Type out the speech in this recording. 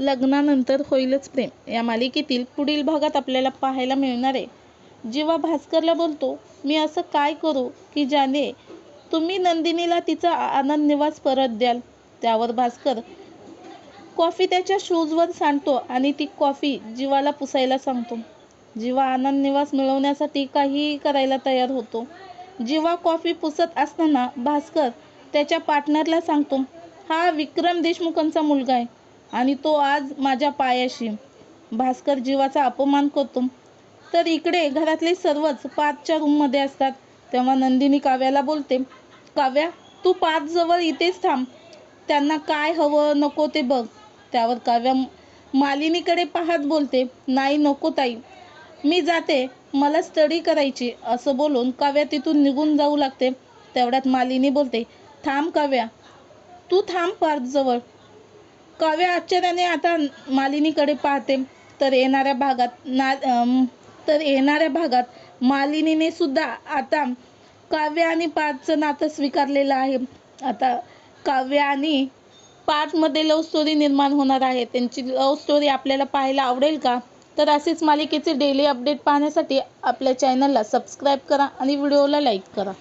लग्नानंतर होईलच प्रेम. या मालिकेतील पुढील भागात आपल्याला पाहायला मिळणार आहे. जेव्हा भास्करला बोलतो मी असं काय करू की ज्याने तुम्ही नंदिनीला तिचा आनंद निवास परत द्याल? त्यावर भास्कर कॉफी त्याच्या शूजवर सांडतो आणि ती कॉफी जीवाला पुसायला सांगतो. जीवा आनंद निवास मिळवण्यासाठी काहीही करायला तयार होतो. जीवा कॉफी पुसत असताना भास्कर त्याच्या पार्टनरला सांगतो हा विक्रम देशमुखांचा मुलगा आहे. आणि तो आज माझ्या पायाशी. भास्कर जीवाचा अपमान करतो. तर इकडे घरातले सर्वच पाचच्या रूममध्ये असतात. तेव्हा नंदिनी काव्याला बोलते काव्या तू पाच जवळ इथेच थांब. त्यांना काय हवं नको ते बघ. त्यावर काव्या मालिनीकडे पाहत बोलते नाही नको ताई. मी जाते. मला स्टडी करायची. असं बोलून काव्या तिथून निघून जाऊ लागते. तेवढ्यात मालिनी बोलते थांब काव्या. तू थांब पार्थ जवळ. काव्य आश्चर्याने आता मालिनीकडे पाहते तर येणाऱ्या भागात ना तर येणाऱ्या भागात मालिनीने सुद्धा आता काव्य आणि पाठचं नातं स्वीकारलेलं आहे. आता काव्य आणि पाठमध्ये लव्ह स्टोरी निर्माण होणार आहे. त्यांची लव्ह स्टोरी आपल्याला पाहायला आवडेल का? तर असेच मालिकेचे डेली अपडेट पाहण्यासाठी आपल्या चॅनलला सबस्क्राईब करा आणि व्हिडिओला लाईक करा.